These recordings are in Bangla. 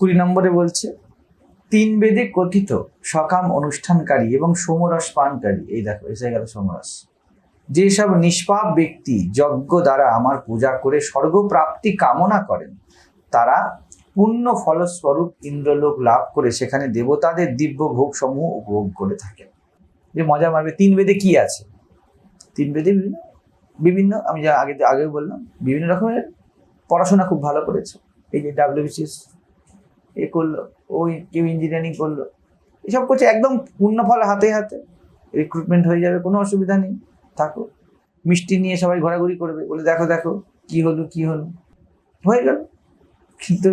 কুড়ি নম্বরে বলছে, তিন বেদে কথিত সকাম অনুষ্ঠানকারী এবং সোমরস পানকারী। এই দেখো, এসে গেল সোমরস। যেসব নিষ্পাপ ব্যক্তি যজ্ঞ দ্বারা আমার পূজা করে স্বর্গপ্রাপ্তি কামনা করেন, তারা পুণ্য ফলস্বরূপ ইন্দ্রলোক লাভ করে সেখানে দেবতাদের দিব্য ভোগ সমূহ উপভোগ করে থাকেন। যে মজা মারবে, তিন বেদে কি আছে? তিন বেদে বিভিন্ন বিভিন্ন, আমি যা আগে আগে বললাম, বিভিন্ন রকমের পড়াশোনা খুব ভালো করেছে। এই যে ডাব্লিউবিসিএস এ করল ওই কেউ ইঞ্জিনিয়ারিং করল। এসব করছে, একদম পূর্ণ ফল হাতে হাতে। রিক্রুটমেন্ট হয়ে যাবে, কোনো অসুবিধা নেই, থাকো। মিষ্টি নিয়ে সবাই ঘোরাঘুরি করবে, বলে দেখো দেখো, কি হলো কি হলো। হয়ে গেল। কিন্তু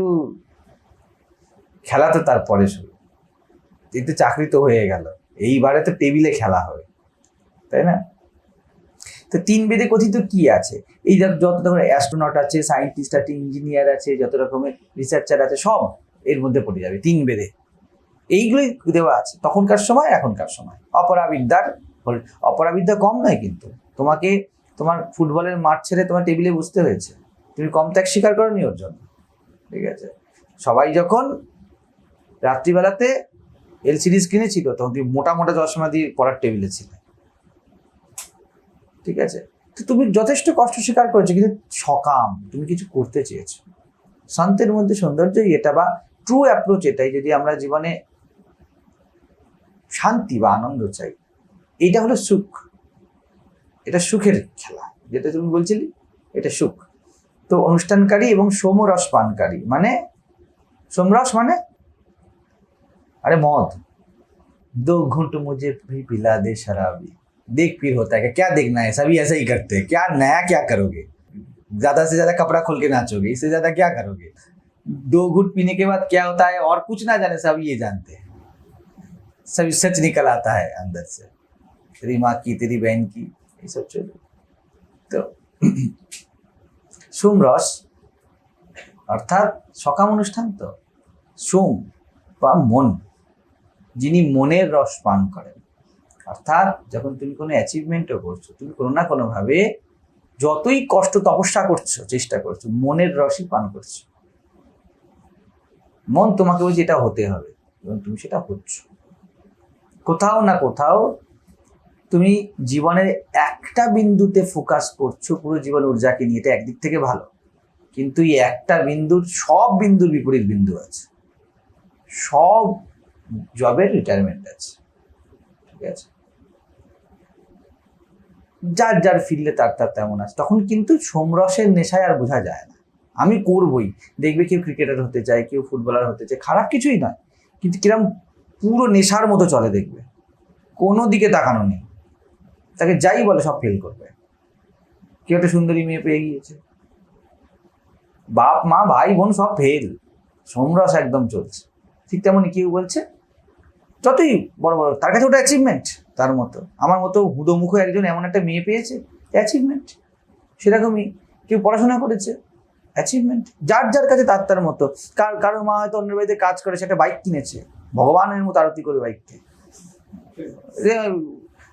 খেলা তো তারপরে শুরু। এই তো চাকরি তো হয়ে গেল। এইবারে তো টেবিলে খেলা হবে, তাই না? তো তিন বেদে কথিত কি আছে? এই যত যত রকমের অ্যাস্ট্রোনট আছে সায়েন্টিস্ট আছে ইঞ্জিনিয়ার আছে, যত রকমের রিসার্চার আছে, সব এর মধ্যে পড়ে যাবে, তিন বেদে। এইগুলোই দেওয়া আছে, তখনকার সময়, এখনকার সময়। অপরাবিদ্যার অপরাবিদ্যা কম নয় কিন্তু। তোমাকে, তোমার ফুটবলের মাঠ ছেড়ে তোমার টেবিলে বসতে হয়েছে। তুমি কম ত্যাগ স্বীকার করনি ওর জন্য। ঠিক আছে? সবাই যখন রাত্রিবেলাতে এলসিডি স্ক্রিনে ছিল তখন তুমি মোটা মোটা চশমা দিয়ে পড়ার টেবিলে ছিলে। ঠিক আছে? তো তুমি যথেষ্ট কষ্ট স্বীকার করেছ, কিন্তু সকাম, তুমি কিছু করতে চেয়েছো। শান্তের মধ্যে সৌন্দর্যই এটা বা ট্রু অ্যাপ্রোচ এটাই যদি আমরা জীবনে শান্তি বা আনন্দ চাই এইটা হলো সুখ এটা সুখের খেলা যেটা তুমি বলছিলি এটা সুখ তো অনুষ্ঠানকারী এবং সোমরস পানকারী মানে সোমরস মানে अरे मौत दो घूंट मुझे भी पिला दे शराबी देख फिर होता है कि क्या देखना है सभी ऐसा ही करते हैं क्या नया क्या करोगे ज्यादा से ज्यादा कपड़ा खोल के नाचोगे इससे ज्यादा क्या करोगे दो घूट पीने के बाद क्या होता है और कुछ ना जाने सब ये जानते हैं सभी सच निकल आता है अंदर से तेरी माँ की तेरी बहन की ये सब चलो तो সোম রস অর্থাৎ সকাম অনুষ্ঠান তো সোম বা মন যিনি মনের রস পান করেন অর্থাৎ যখন তুমি কোনো অ্যাচিভমেন্টও করছো তুমি কোনো না কোনোভাবে যতই কষ্ট তপস্যা করছো চেষ্টা করছো মনের রসই পান করছো মন তোমাকে বলছে, এটা হতে হবে। এবং তুমি সেটা হচ্ছ। কোথাও না কোথাও তুমি জীবনের একটা বিন্দুতে ফোকাস করছ, পুরো জীবন ঊর্জাকে নিয়ে। এটা একদিক থেকে ভালো। কিন্তু এই একটা বিন্দুর, সব বিন্দুর বিপরীত বিন্দু আছে। সব জবের রিটায়ারমেন্ট আছে। ঠিক আছে? যার যার ফিল্ডে তার তার তেমন আছে। তখন কিন্তু সোমরসের নেশায় আর বোঝা যায় না। আমি করবই। দেখবে কেউ ক্রিকেটার হতে চায়, কেউ ফুটবলার হতে চায়, খারাপ কিছুই নয়। কিন্তু কিরম পুরো নেশার মতো চলে দেখবে। কোনো দিকে তাকানো নেই। তাকে যাই বলে সব ফেল করবে। কেউ একটা সুন্দরী মেয়ে পেয়ে গিয়েছে। বাপ, মা, ভাই, বোন সব ফেল সোমরস একদম চলছে। ঠিক তেমনই কেউ বলছে, যতই বড় বড়, তার কাছে ওটা অ্যাচিভমেন্ট তার মতো। আমার মতো হুদোমুখ একজন এমন একটা মেয়ে পেয়েছে অ্যাচিভমেন্ট সেরকমই কেউ পড়াশোনা করেছে। অ্যাচিভমেন্ট যার যার কাছে তার তার মতো। কার কারও মা হয়তো অন্যের বাড়িতে কাজ করে সেটা বাইক কিনেছে। ভগবানের মতো আরতি করে বাইককে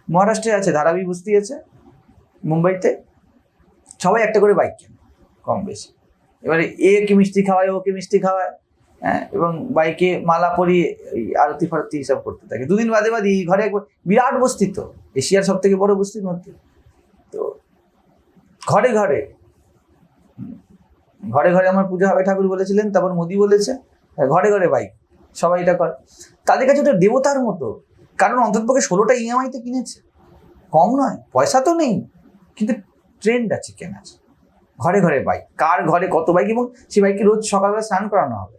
মহারাষ্ট্রে আছে ধারাবি বস্তি আছে, মুম্বাইতে। সবাই একটা করে বাইক কেনে, কম বেশি। এবারে এ কে মিষ্টি খাওয়ায়, ও ওকে মিষ্টি খাওয়ায় হ্যাঁ এবং বাইকে মালা পরিয়ে আরতি ফারতি হিসাব করতে থাকে। দুদিন বাদে বাদে এই ঘরে একবার, বিরাট বস্তি তো, এশিয়ার সব থেকে বড় বস্তির মধ্যে। তো, ঘরে ঘরে ঘরে ঘরে আমার পুজো হবে, ঠাকুর বলেছিলেন, তারপর মোদি বলেছে, ঘরে ঘরে বাইক, সবাই এটা করে। তাদের কাছে ওটা দেবতার মতো, কারণ অন্ততপক্ষে ষোলোটা ইএমআইতে কিনেছে। কম নয়, পয়সা তো নেই, কিন্তু ট্রেন্ড আছে কেনার ঘরে ঘরে বাইক, কার ঘরে কত বাইক, এবং সেই বাইকে রোজ সকালবেলা স্নান করানো হবে।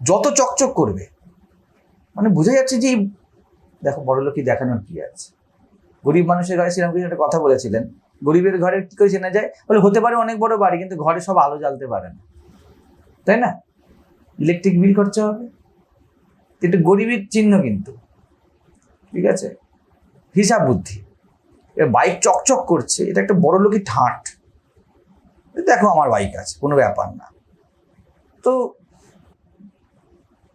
যত চকচক করবে মানে বোঝা যাচ্ছে যে দেখো বড় লোকই দেখানোর কি আছে। গরিব মানুষের ঘরে শ্রীরামকৃষ্ণ একটা কথা বলেছিলেন গরিবের ঘরে কি করে চেনা যায়? বলে, হতে পারে অনেক বড় বাড়ি, কিন্তু ঘরে সব আলো জ্বালতে পারে না। তাই না? ইলেকট্রিক বিল খরচা হবে। এটা গরিবের চিহ্ন কিন্তু। ঠিক আছে? হিসাব বুদ্ধি। বাইক চকচক করছে, এটা একটা বড় লোকই ঠাঁট। দেখো আমার বাইক আছে, কোনো ব্যাপার না। তো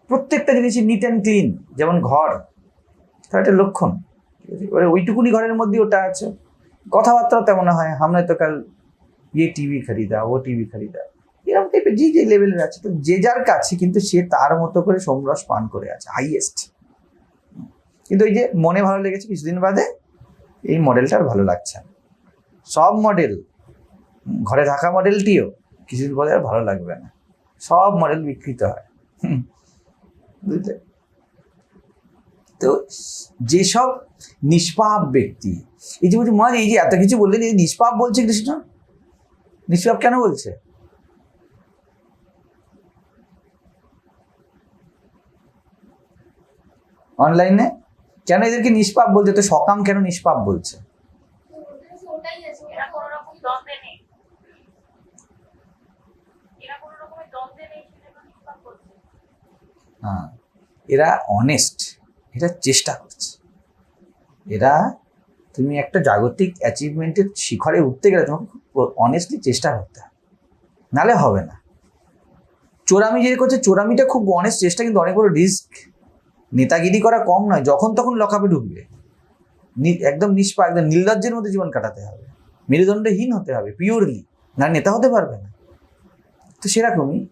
প্রত্যেকটা জিনিসই নিট অ্যান্ড ক্লিন যেমন ঘর, তার একটা লক্ষণ। ঠিক আছে? এবারে ওইটুকুনি ঘরের মধ্যে ওটা আছে। কথাবার্তাও তেমন হয় हमने तो कल ये टीवी खरीदा वो टीवी खरीदा এরকম টাইপের যে যে লেভেলের আছে তো যে যার কাছে কিন্তু সে তার মতো করে সোমরস পান করে আছে হাইয়েস্ট কিন্তু ওই যে মনে ভালো লেগেছে কিছুদিন বাদে এই মডেলটা আর ভালো লাগছে না সব মডেল ঘরে থাকা মডেলটিও কিছুদিন পরে আর ভালো লাগবে না সব মডেল বিকৃত হয় হুম, বুঝলে তো যেসব নিষ্পাপ ব্যক্তি এই যে বলছি মহারাজ এই যে এত কিছু বললেন এই নিষ্পাপ বলছে কৃষ্ণ? নিষ্পাপ কেন বলছে? অনলাইনে কেন এদেরকে নিষ্পাপ বলছে? তো সকাম কেন নিষ্পাপ বলছে? হ্যাঁ এরা অনেস্ট এরা চেষ্টা করছে। এরা, তুমি একটা জাগতিক অ্যাচিভমেন্টের শিখরে উঠতে গেলে তোমাকে খুব অনেস্টলি চেষ্টা করতে হবে। নালে হবে না। চোরামি যে করছে, চোরামিটা খুব অনেস্ট চেষ্টা, কিন্তু অনেক বড় রিস্ক নেতাগিরি করা কম নয়, যখন তখন লকাপে ঢুকবে। একদম নিষ্পা একদম নির্লজ্জের মধ্যে জীবন কাটাতে হবে। মেরুদণ্ডহীন হতে হবে পিওরলি না, নেতা হতে পারবে না। তো সেরকমই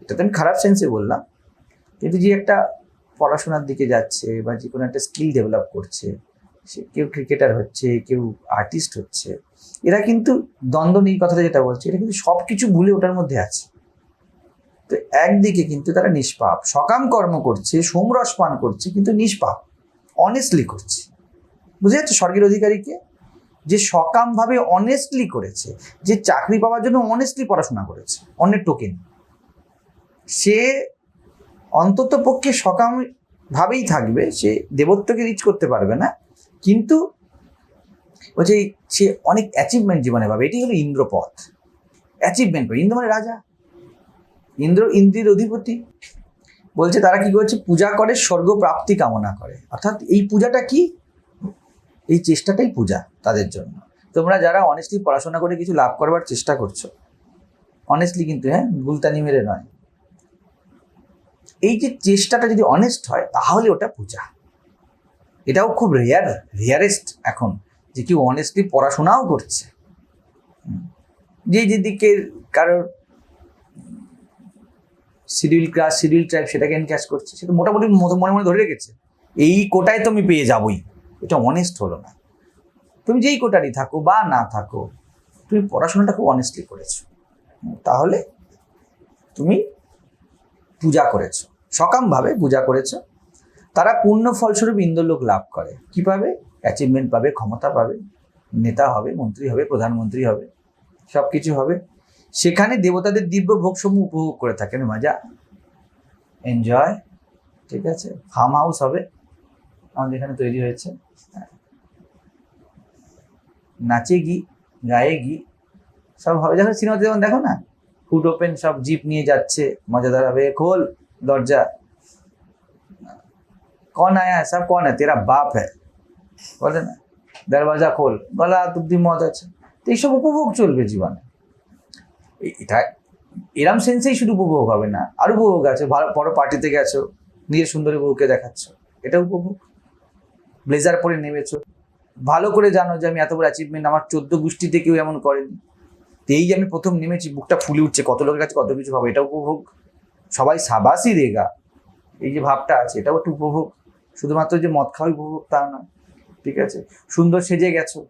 এটা তো আমি খারাপ সেন্সে বললাম। কিন্তু যে একটা পড়াশোনার দিকে যাচ্ছে বা যে কোনো একটা স্কিল ডেভেলপ করছে, সে কেউ ক্রিকেটার হচ্ছে, কেউ আর্টিস্ট হচ্ছে, এরা কিন্তু দ্বন্দ্ব নেই কথাটা যেটা বলছে, এরা কিন্তু সব কিছু ভুলে ওটার মধ্যে আছে। তো একদিকে কিন্তু তারা নিষ্পাপ, সকাম কর্ম করছে, সোমরস পান করছে, কিন্তু নিষ্পাপ অনেস্টলি করছে। বুঝে যাচ্ছে স্বর্গের অধিকারীকে যে সকামভাবে অনেস্টলি করেছে, যে চাকরি পাওয়ার জন্য অনেস্টলি পড়াশোনা করেছে, অন্যের টোকেন সে অন্তত পক্ষে সকাম ভাবেই থাকবে, সে দেবত্বকে রিচ করতে পারবে না। কিন্তু বলছে সে অনেক অ্যাচিভমেন্ট জীবনে পাবে এটি হলো ইন্দ্রপথ। অ্যাচিভমেন্ট পাবে ইন্দ্র মানে রাজা। ইন্দ্র ইন্দ্রির অধিপতি। বলছে তারা কি করছে? পূজা করে, স্বর্গ প্রাপ্তি কামনা করে। অর্থাৎ এই পূজাটা কি? এই চেষ্টাটাই পূজা তাদের জন্য। তোমরা যারা অনেস্টলি পড়াশোনা করে কিছু লাভ করবার চেষ্টা করছ অনেস্টলি কিন্তু হ্যাঁ গুলতানি মেরে নয়। এই যে চেষ্টাটা যদি অনেস্ট হয়, তাহলে ওটা পূজা। এটাও খুব রেয়ার রেয়ারেস্ট এখন, যে কেউ অনেস্টলি পড়াশোনাও করছে। যে যেদিকে কারোর শিডিউল ক্লাস শিডিউল ট্রাইব সেটাকে এনক্যাশ করছে, সেটা মোটামুটি মতো- মনে মনে ধরে রেখেছে। এই কোটায় তো আমি পেয়ে যাবই। এটা অনেস্ট হলো না। তুমি যেই কোটারই থাকো বা না থাকো, তুমি পড়াশোনাটা খুব অনেস্টলি করেছ। তাহলে তুমি পূজা করেছ। সকামভাবে পূজা করেছ। তারা পূর্ণ ফলস্বরূপ ইন্দ্রলোক লাভ করে। কি পাবে অ্যাচিভমেন্ট পাবে, ক্ষমতা পাবে, নেতা হবে, মন্ত্রী হবে, প্রধানমন্ত্রী হবে সব কিছু হবে। সেখানে দেবতাদের দিব্য ভোগসমূহ উপভোগ করে থাকেন মজা এনজয় ঠিক আছে? ফার্ম হাউস হবে। আমাদের এখানে তৈরি হয়েছে। হ্যাঁ। নাচে গি, গায়ে গি, সব হবে। যখন সিনেমাতে যেমন দেখো না? ফুড ওপেন সব জিপ নিয়ে যাচ্ছে। মজাদার হবে, খোল। দরজা कौन आया है सब कौन है तेरा बाप है বলে না দরওয়াজা খোল গলা তুব্দি মদ আছে তো এইসব উপভোগ চলবে জীবনে এ- এটা এরম সেন্সেই শুধু উপভোগ হবে না আর উপভোগ আছে ভালো বড় পার্টিতে গেছো নিজের সুন্দরী বউকে দেখাচ্ছ এটা উপভোগ ব্লেজার পরে নেমেছো ভালো করে জানো যে আমি এত বড় অ্যাচিভমেন্ট আমার চোদ্দ গোষ্ঠীতে কেউ এমন করেনি তো এই যে আমি প্রথম নেমেছি বুকটা ফুলে উঠছে কত লোকের কাছে কত কিছু ভাবে এটা উপভোগ সবাই সাবাসই রেগা। এই যে ভাবটা আছে, এটাও একটু উপভোগ। শুধুমাত্র যে মদ খাওয়াই উপভোগ, তা নয়। ঠিক আছে? সুন্দর সেজে গেছো।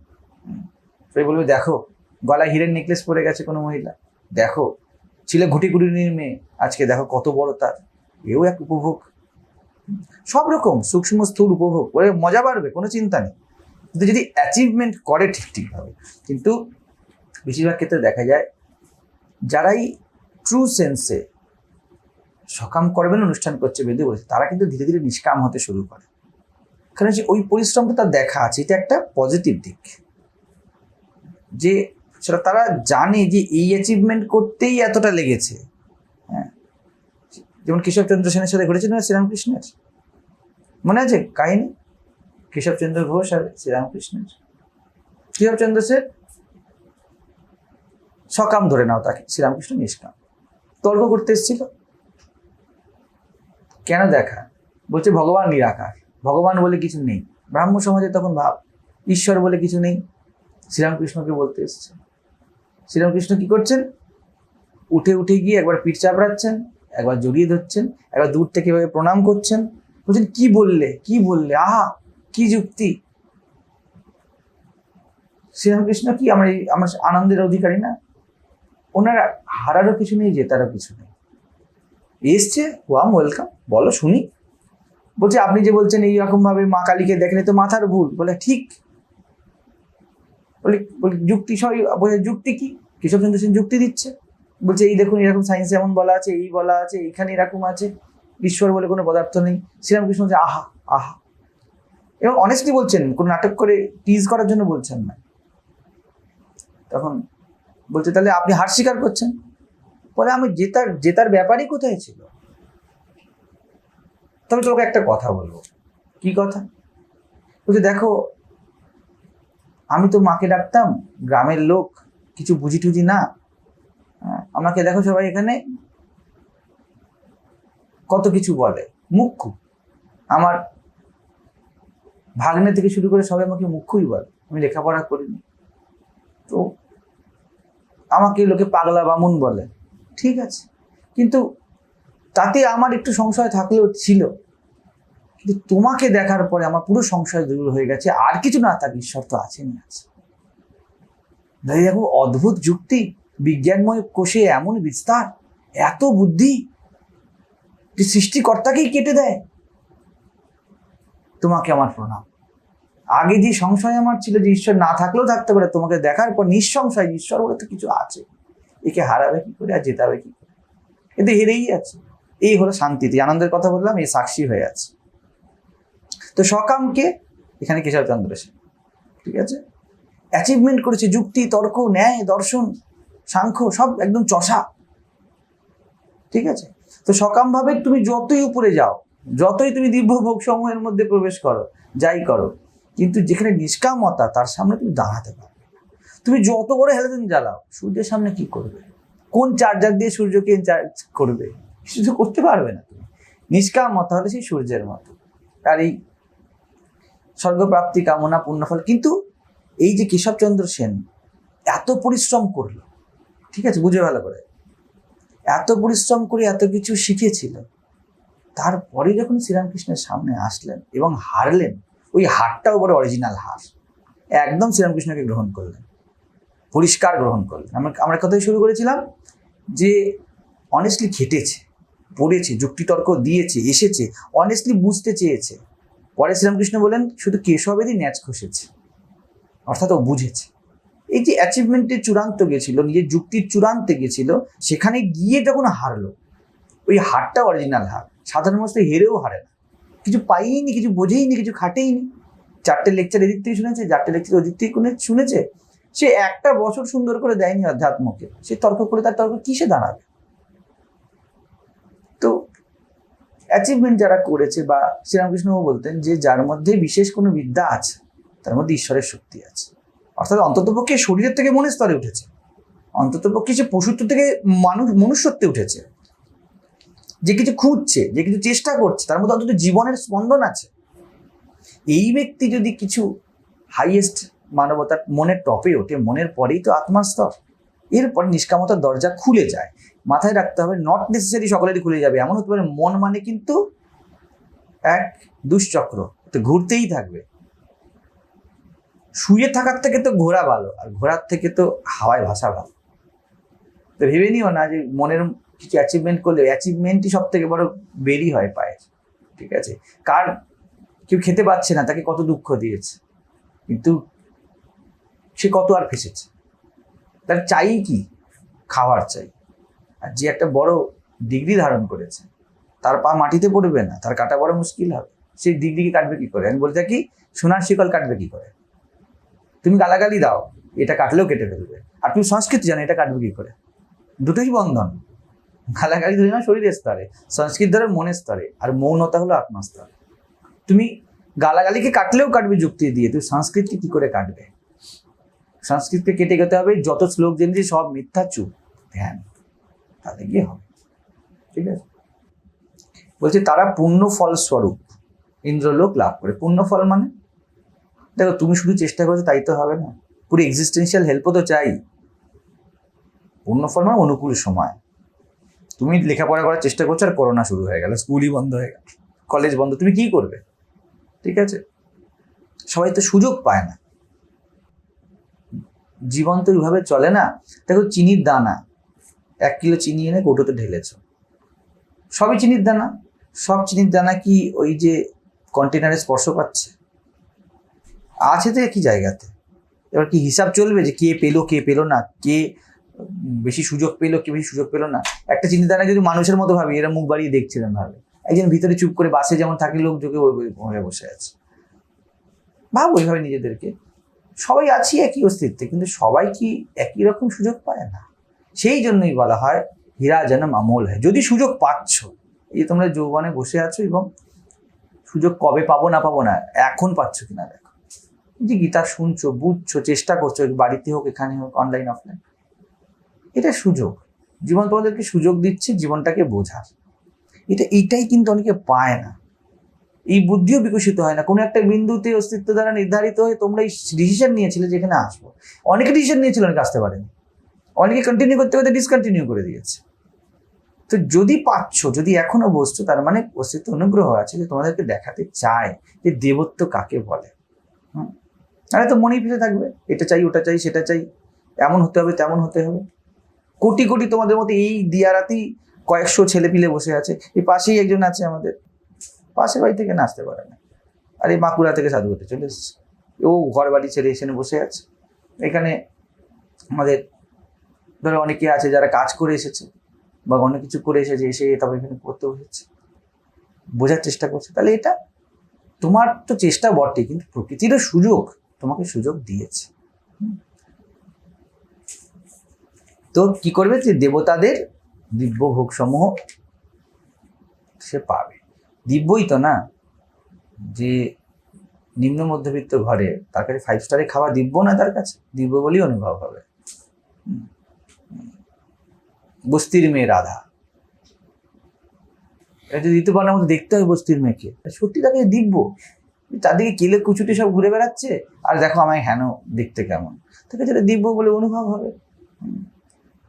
সবাই বলবে, দেখো, গলায় হিরের নেকলেস পরে গেছে কোনো মহিলা। দেখো, ছিলে ঘুটি ঘুটিনির মেয়ে। আজকে দেখো কত বড় তার। এও এক উপভোগ। সব রকম, সূক্ষ্ম, স্থূল উপভোগ। করে মজা বাড়বে, কোনো চিন্তা নেই। কিন্তু যদি অ্যাচিভমেন্ট করে ঠিক ঠিকভাবে কিন্তু বেশিরভাগ ক্ষেত্রে দেখা যায়, যারাই ট্রু সেন্সে সকাম করবেন, অনুষ্ঠান করছে বেঁধে বলেছে। তারা কিন্তু ধীরে ধীরে নিষ্কাম হতে শুরু করে। কারণ যে ওই পরিশ্রমটা তার দেখা আছে, এটা একটা পজিটিভ দিক। যে সেটা তারা জানে যে এই অ্যাচিভমেন্ট করতেই এতটা লেগেছে। হ্যাঁ? যেমন কেশবচন্দ্র সেনের সাথে ঘটেছিল না শ্রীরামকৃষ্ণের? মনে আছে কাহিনী? কেশবচন্দ্র ঘোষ আর শ্রীরামকৃষ্ণের? কেশবচন্দ্র সেন সকাম ধরে নাও তাকে, শ্রীরামকৃষ্ণ নিষ্কাম। তর্ক করতে এসেছিল। কেন দেখা? বলছে ভগবান নিরাকার ভগবান বলে কিছু নেই। ব্রাহ্ম সমাজে তখন ভাব। ঈশ্বর বলে কিছু নেই। শ্রীরামকৃষ্ণকে বলতে এসছে। শ্রীরামকৃষ্ণ কি করছেন? উঠে উঠে গিয়ে একবার পিঠ চাপড়াচ্ছেন, একবার জড়িয়ে ধরছেন, একবার দূর থেকে এভাবে প্রণাম করছেন। বলছেন, কি বললে? কি বললে? আহা! কি যুক্তি? শ্রীরামকৃষ্ণ কি? আমরা আমরা আনন্দের অধিকারী না? ওনার হারারও কিছু নেই, জেতারও কিছু নেই। এসছে ওয়াম ওয়েলকাম বলো শুনি। বলছে, আপনি যে বলছেন এইরকম ভাবে মা কালীকে দেখেন এ তো মাথার ভুল। বলে, ঠিক। বলি যুক্তি সবাই যুক্তি কি? কেশবচন্দ্র সেন যুক্তি দিচ্ছে। বলছে, এই দেখুন, এরকম সায়েন্সে এমন বলা আছে, এই বলা আছে এইখানে এরকম আছে। ঈশ্বর বলে কোনো পদার্থ নেই। শ্রীরামকৃষ্ণ বলছে, আহা আহা। এবং অনেস্টলি বলছেন, কোনো নাটক করে টিজ করার জন্য বলছেন না। তখন বলছে, তাহলে আপনি হার স্বীকার করছেন? বলে আমি জেতার জেতার ব্যাপারই কোথায় ছিল? তবে তোকে একটা কথা বলব। কি কথা? বলছে দেখো আমি তো মাকে ডাকতাম গ্রামের লোক কিছু বুঝি টুঝি না। হ্যাঁ, আমাকে দেখো সবাই এখানে কত কিছু বলে মুখ্য। আমার ভাগ্নে থেকে শুরু করে সবাই আমাকে মুখ্যই বলে আমি লেখাপড়া করিনি। তো আমাকে লোকে পাগলা বামুন বলে। ঠিক আছে। কিন্তু তাতে আমার একটু সংশয় থাকলেও ছিল। কিন্তু তোমাকে দেখার পরে আমার পুরো সংশয় দূর হয়ে গেছে। আর কিছু না থাক ঈশ্বর তো আছেনই আছে। দাঁড়িয়ে দেখো, অদ্ভুত যুক্তি, বিজ্ঞানময় কোষে এমন বিস্তার, এত বুদ্ধি যে সৃষ্টিকর্তাকেই কেটে দেয়। তোমাকে আমার প্রণাম। আগে যে সংশয় আমার ছিল যে ঈশ্বর না থাকলেও থাকতে পারে, তোমাকে দেখার পর নিঃসংশয় ঈশ্বর বলে তো কিছু আছে। একে হারাবে কি করে আর জেতাবে কি করে? এতে হেরেই আছে এই হলো শান্তিতে আনন্দের কথা বললাম, এই সাক্ষী হয়ে আছে। তো সকামকে এখানে কেশবচন্দ্র সেন, ঠিক আছে? অ্যাচিভমেন্ট করেছে, যুক্তি, তর্ক, ন্যায়, দর্শন, সাংখ্য, সব একদম চষা। ঠিক আছে? তো সকামভাবে তুমি যতই উপরে যাও, যতই তুমি দিব্য ভোগ সমূহের মধ্যে প্রবেশ করো, যাই করো, কিন্তু যেখানে নিষ্কামতা, তার সামনে তুমি দাঁড়াতে পারবে না। তুমি যত বড় হেলেদিন জ্বালাও, সূর্যের সামনে কি করবে? কোন চার্জার দিয়ে সূর্যকে চার্জ করবে? কিছু তো করতে পারবে না তুমি। নিষ্কামতা হলে সেই সূর্যের মতো। তার এই স্বর্গপ্রাপ্তি কামনা পূর্ণফল কিন্তু এই যে কেশবচন্দ্র সেন, এত পরিশ্রম করল। ঠিক আছে, বুঝে ভালো করে। এত পরিশ্রম করে এত কিছু শিখেছিল। তারপরে যখন শ্রীরামকৃষ্ণের সামনে আসলেন এবং হারলেন, ওই হারটাও বড় অরিজিনাল হার। একদম শ্রীরামকৃষ্ণকে গ্রহণ করলেন। পরিষ্কার গ্রহণ করলেন। আমরা আমরা কথাই শুরু করেছিলাম? যে অনেস্টলি খেটেছে, পড়েছে, যুক্তিতর্ক দিয়েছে, এসেছে অনেস্টলি বুঝতে চেয়েছে। পরে শ্রীরামকৃষ্ণ বলেন, শুধু কেশবেরই ন্যাচ খসেছে অর্থাৎ ও বুঝেছে। এই যে অ্যাচিভমেন্টের চূড়ান্ত গেছিল, নিজের যুক্তির চূড়ান্তে গেছিল, সেখানে গিয়ে যখন হারলো, ওই হারটা অরিজিনাল হার। সাধারণ মানুষ হেরেও হারে না। কিছু পাইনি, কিছু বোঝেইনি, কিছু খাটেইনি। চারটে লেকচার এদিক থেকে শুনেছে, চারটে লেকচার ওদিক থেকে শুনেছে। সে একটা বছর সুন্দর করে দেয়নি অধ্যাত্মকে সে তর্ক করে তার তর্ক কিসে দাঁড়াবে? তো অ্যাচিভমেন্ট যারা করেছে বা শ্রীরামকৃষ্ণবাবু বলতেন যে যার মধ্যে বিশেষ কোনো বিদ্যা আছে, তার মধ্যে ঈশ্বরের শক্তি আছে। অর্থাৎ অন্ততপক্ষে শরীরের থেকে মনের স্তরে উঠেছে। অন্ততপক্ষে সে পশুত্ব থেকে মানুষ, মনুষ্যত্বে উঠেছে। যে কিছু খুঁজছে, যে কিছু চেষ্টা করছে, তার মধ্যে অন্তত জীবনের স্পন্দন আছে। এই ব্যক্তি যদি কিছু হাইয়েস্ট মানবতার মনের টপে ওঠে, মনের পরেই তো আত্মার স্তর এরপর নিষ্কামতার দরজা খুলে যায়। মাথায় রাখতে হবে নট নেসেসারি সকলেরই খুলে যাবে। এমন হতে পারে মন মানে কিন্তু এক দুশ্চক্র তো ঘুরতেই থাকবে। শুয়ে থাকার থেকে তো ঘোরা ভালো, আর ঘোরার থেকে তো হাওয়ায় ভাসা ভালো। তো ভেবে নিও না যে মনের কিছু অ্যাচিভমেন্ট করলে অ্যাচিভমেন্টই সব থেকে বড় বেরি হয় পায়ের, ঠিক আছে? কার কেউ খেতে পাচ্ছে না, তাকে কত দুঃখ দিয়েছে। কিন্তু সে কত আর ফেসেছে? তার চাই কি? খাওয়ার চাই। আর যে একটা বড় ডিগ্রি ধারণ করেছে, তার পা মাটিতে পড়বে না, তার কাটা বড় মুশকিল হবে। সেই ডিগ্রিকে কাটবে কি করে? আমি বলে থাকি সোনার শিকল কাটবে কি করে? তুমি গালাগালি দাও, এটা কাটলেও কেটে ফেলবে। আর তুমি সংস্কৃত জানো, এটা কাটবে কি করে? দুটোই বন্ধন। গালাগালি ধরে না শরীরের স্তরে, সংস্কৃত ধরে মনের স্তরে, আর মৌনতা হলো আত্মাস্তর তুমি গালাগালিকে কাটলেও কাটবে যুক্তি দিয়ে, তুমি সংস্কৃতকে কি করে কাটবে? সংস্কৃতকে কেটে যেতে হবে, যত শ্লোক জেনেছি সব মিথ্যা চুপ। ধ্যান তাহলে গিয়ে হবে, ঠিক আছে? বলছে, তারা পূর্ণ ফল স্বরূপ ইন্দ্রলোক লাভ করে। পূর্ণ ফল মানে? দেখো, তুমি শুধু চেষ্টা করছ, তাই তো হবে না। পুরো এক্সিস্টেন্সিয়াল হেল্পও তো চাই। পূর্ণ ফল মানে অনুকূল সময়। তুমি লেখাপড়া করার চেষ্টা করছ, আর করোনা শুরু হয়ে গেল, স্কুলই বন্ধ হয়ে গেল, কলেজ বন্ধ, তুমি কি করবে? ঠিক আছে? সবাই তো সুযোগ পায় না। জীবন তো ওইভাবে চলে না, দেখো চিনির দানা, এক কিলো চিনি এনে কৌটোতে ঢেলেছ। সবই চিনির দানা, সব চিনির দানা কি ওই যে কন্টেনারে স্পর্শ পাচ্ছে? আছে তো একই জায়গাতে। এবার কি হিসাব চলবে যে কে পেল কে পেল না? কে বেশি সুযোগ পেল, কে বেশি সুযোগ পেল না? একটা চিন্তাধারা যদি মানুষের মতো ভাবি, এরা মুখ বাড়িয়ে দেখছিলেন ভাবে একজন ভিতরে চুপ করে বাসে যেমন থাকে লোক যোগে বসে আছে। ভাবো ওইভাবে নিজেদেরকে। সবাই আছি একই অস্তিত্বে, কিন্তু সবাই কি একই রকম সুযোগ পায় না? সেই জন্যই বলা হয়, হীরা যেন আমল হয়। যদি সুযোগ পাচ্ছ, এই যে তোমরা যৌবনে বসে আছো এবং সুযোগ কবে পাবো না পাবো না, এখন পাচ্ছ কিনা দেখো। যে গীতা শুনছো, বুঝছ, চেষ্টা করছ, বাড়িতে হোক, এখানে হোক অনলাইন অফলাইন এটা সুযোগ। জীবন তোমাদেরকে সুযোগ দিচ্ছে, জীবনটাকে বোঝার। এটা, এইটাই কিন্তু অনেকে পায় না। এই বুদ্ধিও বিকশিত হয় না। কোনো একটা বিন্দুতে অস্তিত্ব দ্বারা নির্ধারিত হয়ে তোমরা এই ডিসিশন নিয়েছিলে যেখানে আসব। অনেকে ডিসিশন নিয়েছিল অনেকে আসতে পারেনি। অনেকে কন্টিনিউ করতে করতে ডিসকন্টিনিউ করে দিয়েছে। তো যদি পাচ্ছ, যদি এখনও বসছো, তার মানে অস্তিত্ব অনুগ্রহ আছে যে তোমাদেরকে দেখাতে চায় যে দেবত্ব কাকে বলে। আরে তো মনেই ফিরে থাকবে। এটা চাই, ওটা চাই, সেটা চাই। এমন হতে হবে, তেমন হতে হবে। কোটি কোটি তোমাদের মতো এই দিয়ারাতেই কয়েকশো ছেলে পিলে বসে আছে। এই পাশেই একজন আছে আমাদের। পাশে বাড়ি থেকে নাচতে পারে না। আর এই বাঁকুড়া থেকে সাধু হতে চলে এসেছে। ও ঘর বাড়ি ছেড়ে এখানে বসে আছে। এখানে আমাদের ধরো অনেকে আছে যারা কাজ করে এসেছে বা অনেক কিছু করে এসেছে, এসে তারপর এখানে পড়তে বসেছে। বোঝার চেষ্টা করছে। তাহলে এটা তোমার তো চেষ্টা বটে কিন্তু প্রকৃতিরও সুযোগ তোমাকে সুযোগ দিয়েছে। তো কি করবে যে দেবতাদের দিব্য ভোগ সমূহ সে পাবে। দিব্যই তো না? যে নিম্ন মধ্যবিত্ত ঘরে তার কাছে ফাইভ স্টারে খাওয়া দিব্য না তার কাছে? দিব্য বলেই অনুভব হবে। বস্তির মেয়ে রাধা। এটা দিতে পারে আমাদের দেখতে হয় বস্তির মেয়েকে সত্যি তাকে দিব্য। চারদিকে কেলে কুচুটি সব ঘুরে বেড়াচ্ছে? আর দেখো আমায় হেন দেখতে কেমন। তাকে যেটা দিব্য বলে অনুভব হবে।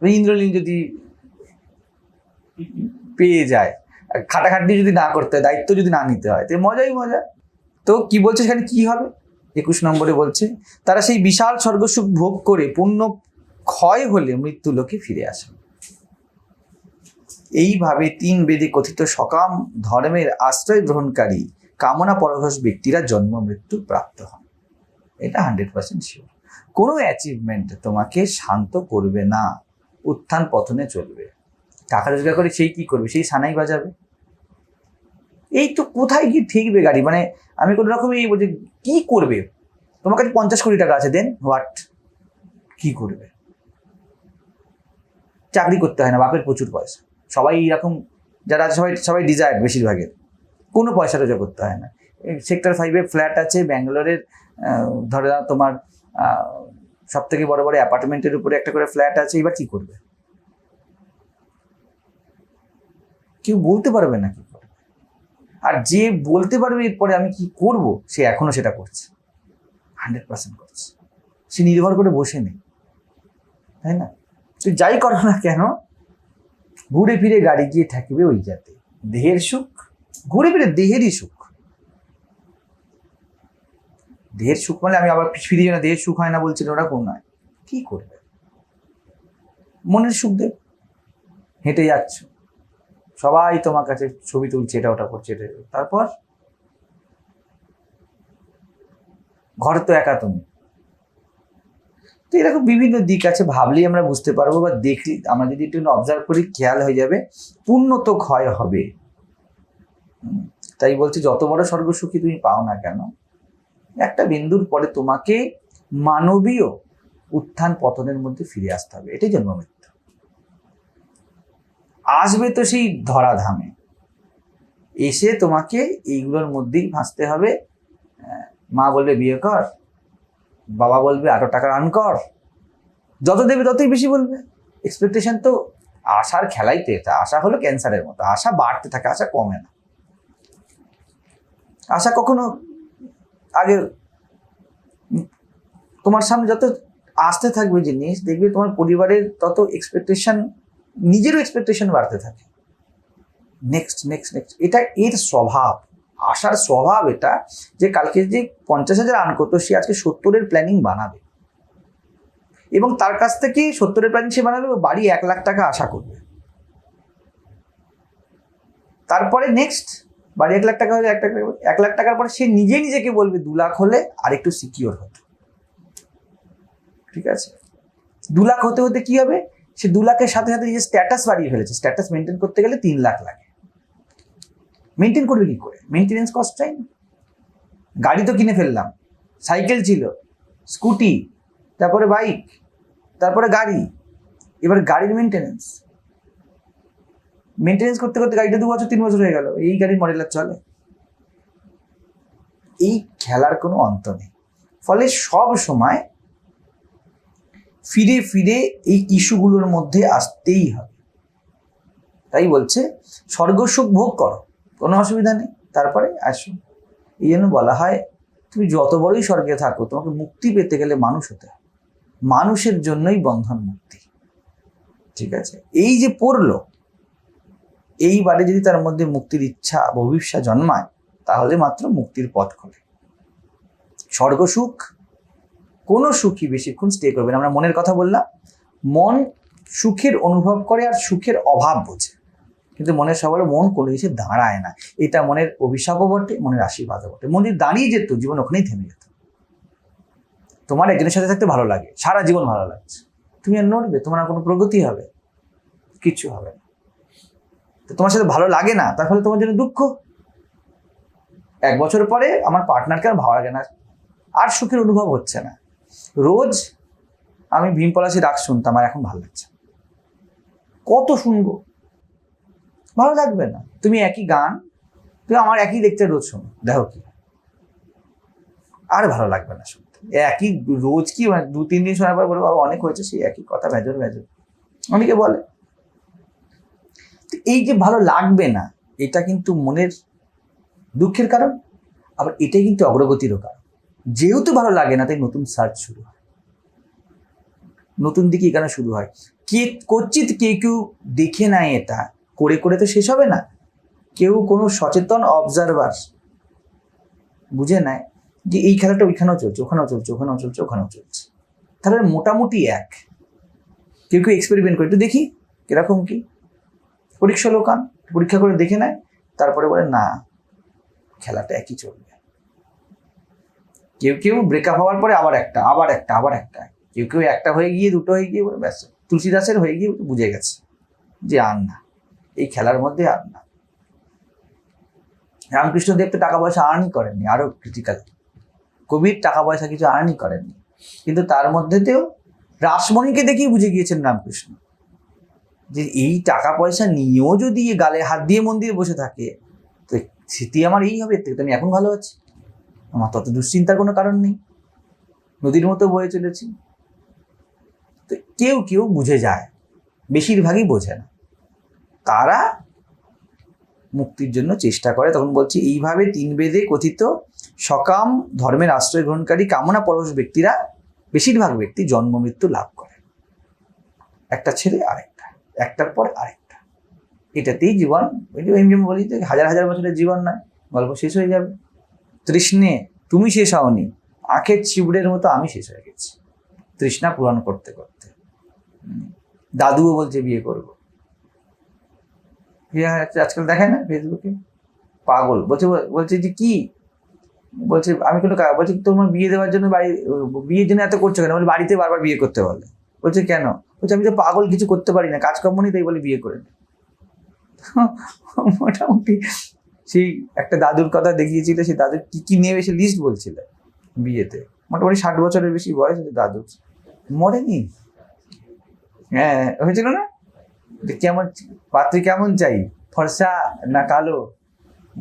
ইন্দ্রলীন যদি পেয়ে যায় খাটাখাটনি যদি না করতে হয়, দায়িত্ব যদি না নিতে হয়, তো মজাই মজা। তো কি বলছে সেখানে? কি হবে? একুশ নম্বরে বলছে, তারা সেই বিশাল স্বর্গসুখ ভোগ করে পূর্ণ ক্ষয় হলে মৃত্যু লোকে ফিরে আসে। এইভাবে তিন বেদে কথিত সকাম ধর্মের আশ্রয় গ্রহণকারী কামনা পরঘস ব্যক্তিরা জন্ম, মৃত্যু প্রাপ্ত হন। এটা হান্ড্রেড পার্সেন্ট শিওর কোনো অ্যাচিভমেন্ট তোমাকে শান্ত করবে না, উত্থান পতনে চলবে। টাকা রোজগার করে সেই কি করবে? সেই সানাই বাজাবে। এই তো কোথায় গিয়ে ঠিকবে গাড়ি? মানে আমি কোনো রকমই বলছি, কি করবে? তোমার কাছে পঞ্চাশ কোটি টাকা আছে, দেন হোয়াট? কি করবে? চাকরি করতে হয় না, বাপের প্রচুর পয়সা। সবাই এরকম, যারা আছে, সবাই সবাই ডিজায়ার বেশিরভাগের। কোনো পয়সা রোজগার করতে হয় না। সেক্টর ফাইভে ফ্ল্যাট আছে, ব্যাঙ্গালোরের ধরে নাও তোমার সব থেকে বড় বড় অ্যাপার্টমেন্টের উপরে একটা করে ফ্ল্যাট আছে, এবার কি করবে? কেউ বলতে পারবে না কি আর যে বলতে পারবে এরপরে আমি কি করব, সে এখনও সেটা করছে। হান্ড্রেড পার্সেন্ট করছে। সে নির্ভর করে বসে নেই। তাই না? তুই যাই করো না কেন, ঘুরে ফিরে গাড়ি গিয়ে থাকবে ওই যাতে দেহের সুখ, ঘুরে ফিরে দেহেরই সুখ। দেহের সুখ মানে আমি আবার ফিরে না দেহের সুখ হয় না বলছিল ওরকম নয়। কি করবে? মনের সুখ দেব। হেঁটে যাচ্ছ। সবাই তোমার কাছে ছবি তুলছে, এটা ওটা করছে, এটা। তারপর? ঘরে তো একা তুমি। তো এরকম বিভিন্ন দিক আছে, ভাবলেই আমরা বুঝতে পারব বা দেখলি আমরা যদি একটু অবজার্ভ করি, খেয়াল হয়ে যাবে পূর্ণ তো ক্ষয় হবে। তাই বলছি, যত বড় স্বর্গসুখী তুমি পাও না কেন, একটা বিন্দুর পরে তোমাকে মানবীয় উত্থান পতনের মধ্যে ফিরে আসতে হবে। এটাই জন্ম আসবে তো সেই ধরাধামে। এসে তোমাকে এইগুলোর মধ্যেই ভাসতে হবে। মা বলবে, বিয়ে কর। বাবা বলবে আরও টাকা রান কর। যত দেবে ততই বেশি বলবে। এক্সপেকটেশন তো আশার খেলাই তো এটা। আশা হলো ক্যান্সারের মতো। আশা বাড়তে থাকে, আশা কমে না। আশা কখনো আগে তোমার সামনে যত আসতে থাকবে জিনিস, দেখবে তোমার পরিবারের তত এক্সপেকটেশন নিজেরও এক্সপেকটেশন বাড়তে থাকে। নেক্সট নেক্সট নেক্সট এটা এর স্বভাব আসার স্বভাব এটা যে কালকে যে পঞ্চাশ হাজার আর্ন করতো, সে আজকে সত্তরের প্ল্যানিং বানাবে। এবং তার কাছ থেকে সত্তরের প্ল্যানিং সে বানাবে বাড়ি এক লাখ টাকা আশা করবে। তারপরে নেক্সট বাড়ি এক লাখ টাকা হলে এক লাখ টাকা, এক লাখ টাকার পরে সে নিজে নিজেকে বলবে দু লাখ হলে আর একটু সিকিওর হতো। ঠিক আছে? দু লাখ হতে হতে কি হবে? সে দু লাখের সাথে সাথে নিজের স্ট্যাটাস বাড়িয়ে ফেলেছে। স্ট্যাটাস মেনটেন করতে গেলে তিন লাখ লাগে। মেনটেন করবে কি করে? মেনটেনেন্স কস্ট চাই? গাড়ি তো কিনে ফেললাম। সাইকেল ছিল। স্কুটি তারপরে বাইক তারপরে গাড়ি। এবার গাড়ির মেনটেনেন্স মেনটেনেন্স করতে করতে গাড়িটা দু বছর, তিন বছর হয়ে গেল। এই গাড়ির মডেল আর চলে। এই খেলার কোনো অন্ত নেই। ফলে সব সময় ফিরে ফিরে এই ইস্যুগুলোর মধ্যে আসতেই হবে। তাই বলছে, স্বর্গসুখ ভোগ করো, কোনো অসুবিধা নেই, তারপরে আসো। এই জন্য বলা হয়, তুমি যত বড়ই স্বর্গে থাকো, তোমাকে মুক্তি পেতে গেলে মানুষ হতে হবে। মানুষের জন্যই বন্ধন মুক্তি। ঠিক আছে? এই যে পড়ল, এইবারে যদি তার মধ্যে মুক্তির ইচ্ছা, ভবিষ্যৎ জন্মায়, তাহলে মাত্র মুক্তির পথ খোলে। স্বর্গসুখ কোনো সুখী বেশিক্ষণ স্টে করবে না। আমরা মনের কথা বললাম, মন সুখের অনুভব করে আর সুখের অভাব বোঝে। কিন্তু মনের সবার মন কোনো কিছু দাঁড়ায় না। এটা মনের অভিশাপও বটে, মনের আশীর্বাদও বটে। মন যদি দাঁড়িয়ে যেত, জীবন ওখানেই থেমে যেত। তোমার একজনের সাথে থাকতে ভালো লাগে, সারা জীবন ভালো লাগছে। তুমি আর নড়বে, তোমার আর কোনো প্রগতি হবে কিচ্ছু হবে না। তো তোমার সাথে ভালো লাগে না, তার ফলে তোমার জন্য দুঃখ। এক বছর পরে আমার পার্টনারকে আর ভালো লাগে না। আর সুখের অনুভব হচ্ছে না। রোজ আমি ভীম পলাশি রাগ শুনতাম আর এখন ভালো লাগছে কত শুনব? ভালো লাগবে না। তুমি একই গান, তুমি আমার একই দেখতে রোজ শোনো। দেখো কি। আর ভালো লাগবে না শুনতে। একই রোজ কি মানে দু, তিন দিন শোনার পর বলে বাবা, অনেক হয়েছে, সেই একই কথা, ভেজর ভেজর। অনেকে বলে। এই যে ভালো লাগবে না, এটা কিন্তু মনের দুঃখের কারণ, আবার এটাই কিন্তু অগ্রগতিরও কারণ। যেহেতু ভালো লাগে না, তাই নতুন সার্চ শুরু হয়। নতুন দিকে এখানে শুরু হয়। কে, কচিত কে কেউ দেখে নেয় এটা, করে করে তো শেষ হবে না। কেউ কোনো সচেতন অবজারভার বুঝে নেয় যে এই খেলাটা ওইখানেও চলছে, ওখানেও চলছে ওখানেও চলছে ওখানেও চলছে। তাহলে মোটামুটি এক। কেউ কেউ এক্সপেরিমেন্ট করে, একটু দেখি কীরকম কি। পরীক্ষা লোকান পরীক্ষা করে দেখে নেয়, তারপরে বলে না, খেলাটা একই চলবে। কেউ কেউ ব্রেকআপ হওয়ার পরে আবার একটা আবার একটা আবার একটা কেউ কেউ একটা হয়ে গিয়ে দুটো হয়ে গিয়ে ব্যাস তুলসীদাসের হয়ে গিয়ে বুঝে গেছে যে আর না এই খেলার মধ্যে আর না রামকৃষ্ণদেব তো টাকা পয়সা আর্নই করেননি আরও ক্রিটিক্যাল কবির টাকা পয়সা কিছু আর্নই করেননি কিন্তু তার মধ্যেতেও রাসমণিকে দেখেই বুঝে গিয়েছেন রামকৃষ্ণ যে এই টাকা পয়সা নিয়েও যদি গালে হাত দিয়ে মন্দিরে বসে থাকে তো স্মৃতি আমার এই হবে এর থেকে তো আমি এখন ভালো আছি আমার তত দুশ্চিন্তার কোনো কারণ নেই। নদীর মতো বয়ে চলেছি। তো কেউ কেউ বুঝে যায়, বেশিরভাগই বোঝে না। তারা মুক্তির জন্য চেষ্টা করে। তখন বলছি, এইভাবে তিন বেদে কথিত সকাম ধর্মের আশ্রয় গ্রহণকারী কামনা পরশ ব্যক্তিরা বেশিরভাগ ব্যক্তি জন্ম, মৃত্যু লাভ করে। একটা ছেলে আরেকটা, একটার পর আরেকটা। এটাতেই জীবন বলি যে হাজার হাজার বছরের জীবন নয়, গল্প শেষ হয়ে যাবে। তৃষ্ণে তুমি শেষ হওনি। আখের চিবড়ের মতো আমি শেষ হয়ে গেছি। তৃষ্ণা পূরণ করতে করতে। দাদুও বলছে, বিয়ে করব। বিয়ে আজকাল দেখায় না ফেসবুকে? পাগল। বলছে বলছে যে কি? বলছে, আমি কোনো বলছে, তোমার বিয়ে দেওয়ার জন্য বাড়ি বিয়ের জন্য এত করছ কেন? বলে, বাড়িতে বারবার বিয়ে করতে বলে। বলছে, কেন? বলছে, আমি তো পাগল, কিছু করতে পারি না। কাজকর্ম নেই, তাই বলে বিয়ে করে। মোটামুটি সেই একটা দাদুর কথা দেখিয়েছিল সেই দাদুর কি কি নেবে সে লিস্ট বলছিল বিয়েতে। মোটামুটি ষাট বছরের বেশি বয়স আছে দাদুর। মরেনি? হ্যাঁ হয়েছিল না? কেমন, পাত্রী কেমন চাই? ফর্সা না কালো?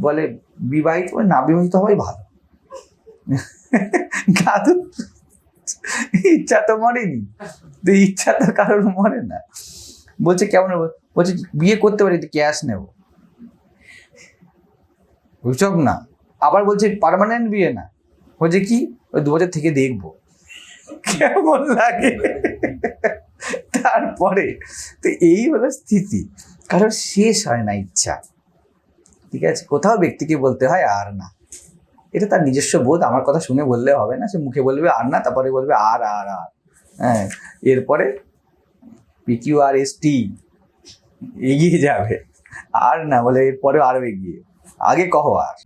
বলে বিবাহিত না বিবাহিত হওয়াই ভালো। দাদু ইচ্ছা তো মরেনি। তো ইচ্ছা তো কারোর মরে না। বলছে, কেমন? বলছে, বিয়ে করতে পারি ক্যাশ নেব। ওইসব না, আবার বলছে পার্মানেন্ট বিয়ে না। বলছে কি? ওই দু বছর থেকে দেখব। কেমন লাগে? তারপরে, তো এই হলো স্থিতি। কারণ শেষ হয় না ইচ্ছা। ঠিক আছে? কোথাও ব্যক্তিকে বলতে হয় আর না। এটা তার নিজস্ব বোধ। আমার কথা শুনে বললে হবে না। সে মুখে বলবে আর না, তারপরে বলবে আর আর আর। হ্যাঁ এরপরে পিকিউ আর এস টি এগিয়ে যাবে। আর না বলে এরপরে আরও এগিয়ে। আগে কহ আর